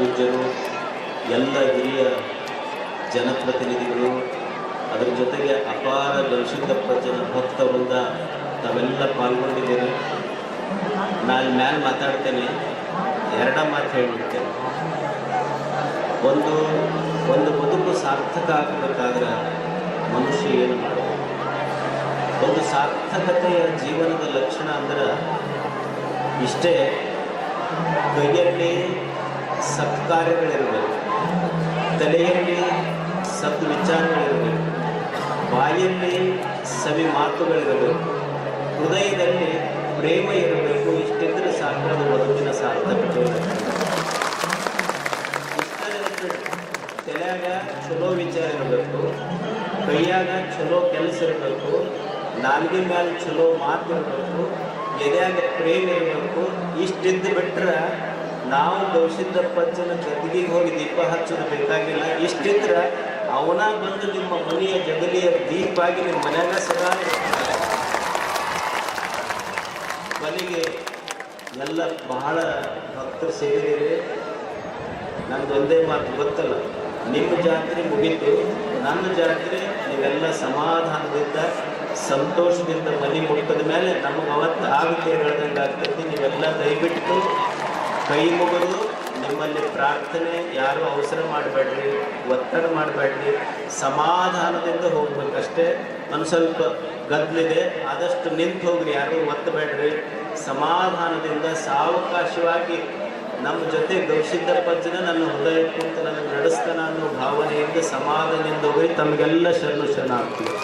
ಪೂಜ್ಯರು ಎಲ್ಲ ಹಿರಿಯ ಜನಪ್ರತಿನಿಧಿಗಳು, ಅದರ ಜೊತೆಗೆ ಅಪಾರ ಗವಿಸಿದ್ದಪ್ಪ ಜನ ಭಕ್ತ ವೃಂದ ತಾವೆಲ್ಲ ಪಾಲ್ಗೊಂಡಿದ್ದೀರಿ. ನಾನು ಮ್ಯಾಲೆ ಮಾತಾಡ್ತೇನೆ, ಎರಡ ಮಾತು ಹೇಳ್ಬಿಡ್ತೇನೆ. ಒಂದು ಒಂದು ಬದುಕು ಸಾರ್ಥಕ ಆಗಬೇಕಾದ್ರೆ ಮನುಷ್ಯ ಏನು ಮಾಡಬೇಕು? ಒಂದು ಸಾರ್ಥಕತೆಯ ಜೀವನದ ಲಕ್ಷಣ ಅಂದ್ರೆ ಇಷ್ಟೇ, ಕೈಯಲ್ಲಿ ಸತ್ಕಾರ್ಯಗಳಿರಬೇಕು. ತಲೆಯಲ್ಲಿ ಸತ್ ವಿಚಾರಗಳಿರಬೇಕು. ಬಾಯಲ್ಲಿ ಸವಿ ಮಾತುಗಳಿರಬೇಕು. ಹೃದಯದಲ್ಲಿ ಪ್ರೇಮ ಇರಬೇಕು. ಇಷ್ಟಿದ್ರೆ ಸಾಕು ಬದುಕಿನ ಸಾರ್ಥಕತೆ ತಲೆಯಾಗ ಚಲೋ ವಿಚಾರ ಇರಬೇಕು. ಕೈಯಾಗ ಚಲೋ ಕೆಲಸ ಇರಬೇಕು. ನಾಲ್ಗೆ ಮೇಲೆ ಚಲೋ ಮಾತು ಇರಬೇಕು ಎದೆಯಾಗ ಪ್ರೇಮ ಇರಬೇಕು. ಇಷ್ಟಿದ್ದು ಬಿಟ್ರೆ ನಾವು ಗೌಸಿದ್ದಪ್ಪಜ್ಜನ ಗದ್ದಿಗೆ ಹೋಗಿ ದೀಪ ಹಚ್ಚೋದು ಬೇಕಾಗಿಲ್ಲ. ಇಷ್ಟಿದ್ರ ಅವನ ಬಂದು ನಿಮ್ಮ ಮನೆಯ ಜಗಲಿಯ ದೀಪ ಆಗಿ ನಿಮ್ಮ ಮನೆಯನ್ನ ಸದಾ ಮನೆಗೆ ಎಲ್ಲ ಬಹಳ ಭಕ್ತರು ಸೇರಿದ್ದೀರಿ. ನಂದು ಒಂದೇ ಮಾತು ಗೊತ್ತಲ್ಲ. ನಿಮ್ಮ ಜಾತ್ರೆ ಮುಗಿತು. ನನ್ನ ಜಾತ್ರೆ ನೀವೆಲ್ಲ ಸಮಾಧಾನದಿಂದ, ಸಂತೋಷದಿಂದ ಮನೆ ಮುಟ್ಟದ ಮೇಲೆ ನಮಗೆ ಅವತ್ತು ಆಗುತ್ತೆ ಹೇಳ್ದಂಗೆ ಆಗ್ತೈತಿ ನೀವೆಲ್ಲ ದಯವಿಟ್ಟು ಕೈ ಮುಗಿದು ನಿಮ್ಮಲ್ಲಿ ಪ್ರಾರ್ಥನೆ, ಯಾರು ಅವಸರ ಮಾಡಬೇಡ್ರಿ, ಒತ್ತಡ ಮಾಡಬೇಡ್ರಿ, ಸಮಾಧಾನದಿಂದ ಹೋಗ್ಬೇಕಷ್ಟೇ. ಒಂದು ಸ್ವಲ್ಪ ಗದ್ದಲಿದೆ, ಆದಷ್ಟು ನಿಂತು ಹೋಗ್ರಿ, ಯಾರು ಒತ್ತಬೇಡ್ರಿ. ಸಮಾಧಾನದಿಂದ, ಸಾವಕಾಶವಾಗಿ ನಮ್ಮ ಜೊತೆ ಗೌಸಿದ್ದಪ್ಪಜ್ಜನ ನನ್ನ ಹೃದಯ ಕುಂತ ನನಗೆ ನಡೆಸ್ತಾನ ಅನ್ನೋ ಭಾವನೆಯಿಂದ, ಸಮಾಧಾನದಿಂದ ಹೋಗಿ ತಮಗೆಲ್ಲ ಶರಣು ಶರಣಾಗ್ತೀವಿ